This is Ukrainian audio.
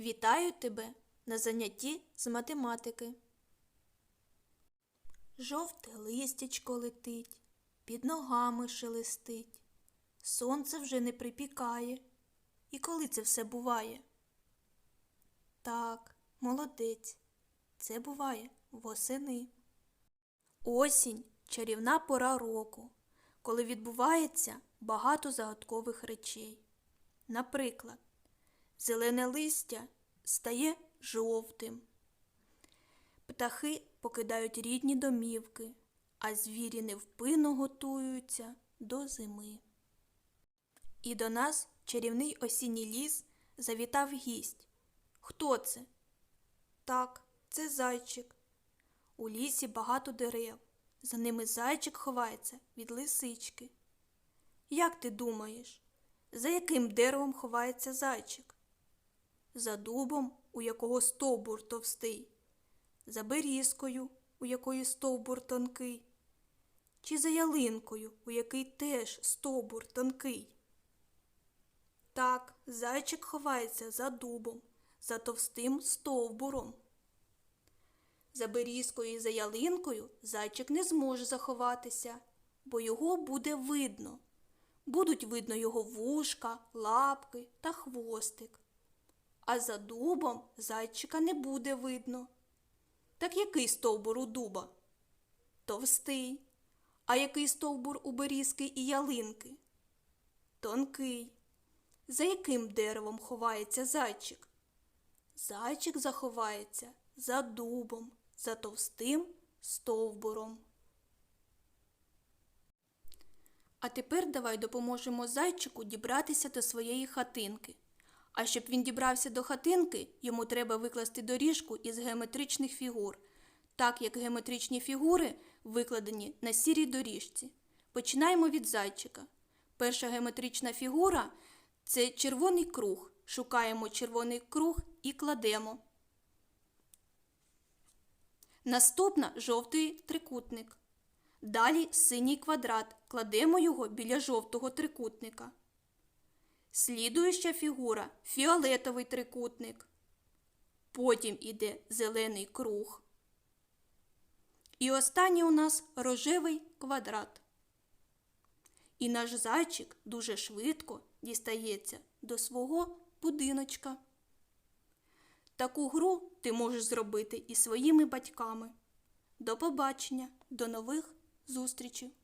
Вітаю тебе на занятті з математики. Жовте листячко летить, під ногами шелестить. Сонце вже не припікає. І коли це все буває? Так, молодець. Це буває восени. Осінь чарівна пора року, коли відбувається багато загадкових речей. Наприклад, зелене листя стає жовтим. Птахи покидають рідні домівки, а звірі невпинно готуються до зими. І до нас чарівний осінній ліс завітав гість. Хто це? Так, це зайчик. У лісі багато дерев. За ними зайчик ховається від лисички. Як ти думаєш, за яким деревом ховається зайчик? За дубом, у якого стовбур товстий, за берізкою, у якої стовбур тонкий, чи за ялинкою, у який теж стовбур тонкий? Так, зайчик ховається за дубом, за товстим стовбуром. За берізкою і за ялинкою зайчик не зможе заховатися, бо його буде видно. Будуть видно його вушка, лапки та хвостик. А за дубом зайчика не буде видно. Так який стовбур у дуба? Товстий. А який стовбур у берізки і ялинки? Тонкий. За яким деревом ховається зайчик? Зайчик заховається за дубом, за товстим стовбуром. А тепер давай допоможемо зайчику дібратися до своєї хатинки. А щоб він дібрався до хатинки, йому треба викласти доріжку із геометричних фігур, так як геометричні фігури викладені на сірій доріжці. Починаємо від зайчика. Перша геометрична фігура це червоний круг. Шукаємо червоний круг і кладемо. Наступна жовтий трикутник. Далі синій квадрат. Кладемо його біля жовтого трикутника. Слідуюча фігура фіолетовий трикутник. Потім іде зелений круг. І останній у нас рожевий квадрат. І наш зайчик дуже швидко дістається до свого будиночка. Таку гру ти можеш зробити і своїми батьками. До побачення, до нових зустрічей!